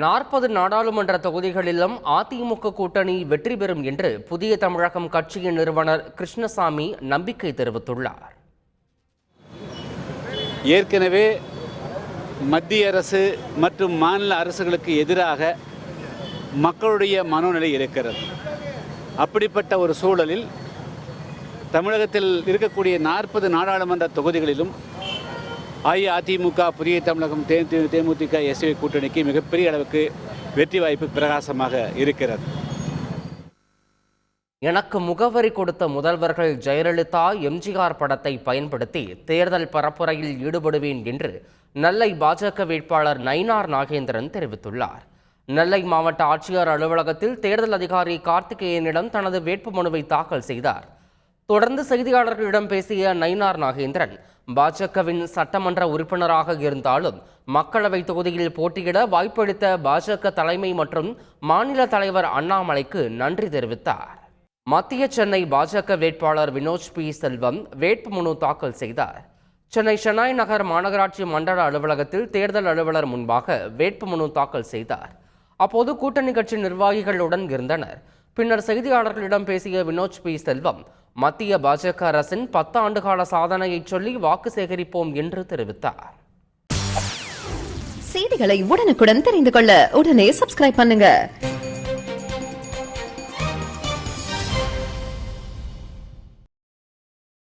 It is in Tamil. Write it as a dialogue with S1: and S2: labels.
S1: நாற்பது நாடாளுமன்ற தொகுதிகளிலும் அதிமுக கூட்டணி வெற்றி பெறும் என்று புதிய தமிழகம் கட்சியின் நிறுவனர் கிருஷ்ணசாமி நம்பிக்கை தெரிவித்துள்ளார்.
S2: ஏற்கனவே மத்திய அரசு மற்றும் மாநில அரசுகளுக்கு எதிராக மக்களுடைய மனோநிலை இருக்கிறது. அப்படிப்பட்ட ஒரு சூழலில் தமிழகத்தில் இருக்கக்கூடிய நாற்பது நாடாளுமன்ற தொகுதிகளிலும் அஇஅதிமுக புதிய தமிழகம் தே தேமுதிக எஸ்வி கூட்டணிக்கு மிகப்பெரிய அளவுக்கு வெற்றி வாய்ப்பு பிரகாசமாக இருக்கிறது.
S1: எனக்கு முகவரி கொடுத்த முதல்வர்கள் ஜெயலலிதா எம்ஜிஆர் படத்தை பயன்படுத்தி தேர்தல் பரப்புரையில் ஈடுபடுவேன் என்று நெல்லை பாஜக வேட்பாளர் நயினார் நாகேந்திரன் தெரிவித்துள்ளார். நெல்லை மாவட்ட ஆட்சியர் அலுவலகத்தில் தேர்தல் அதிகாரி கார்த்திகேயனிடம் தனது வேட்புமனுவை தாக்கல் செய்தார். தொடர்ந்து செய்தியாளர்களிடம் பேசிய நயினார் நாகேந்திரன் பாஜகவின் சட்டமன்ற உறுப்பினராக இருந்தாலும் மக்களவை தொகுதியில் போட்டியிட வாய்ப்பளித்த பாஜக தலைமை மற்றும் மாநில தலைவர் அண்ணாமலைக்கு நன்றி தெரிவித்தார். மத்திய சென்னை பாஜக வேட்பாளர் வினோஜ் பி. செல்வம் வேட்புமனு தாக்கல் செய்தார். சென்னை ஷெனாய் நகர் மாநகராட்சி மண்டல அலுவலகத்தில் தேர்தல் அலுவலர் முன்பாக வேட்புமனு தாக்கல் செய்தார். அப்போது கூட்டணி கட்சி நிர்வாகிகளுடன் இருந்தனர். பின்னர் செய்தியாளர்களிடம் பேசிய வினோஜ் பி. செல்வம் மத்திய பாஜக அரசின் பத்து ஆண்டுகால சாதனையை சொல்லி வாக்கு சேகரிப்போம் என்று தெரிவித்தார்.
S3: செய்திகளை உடனுக்குடன் தெரிந்து கொள்ள உடனே சப்ஸ்கிரைப் பண்ணுங்க.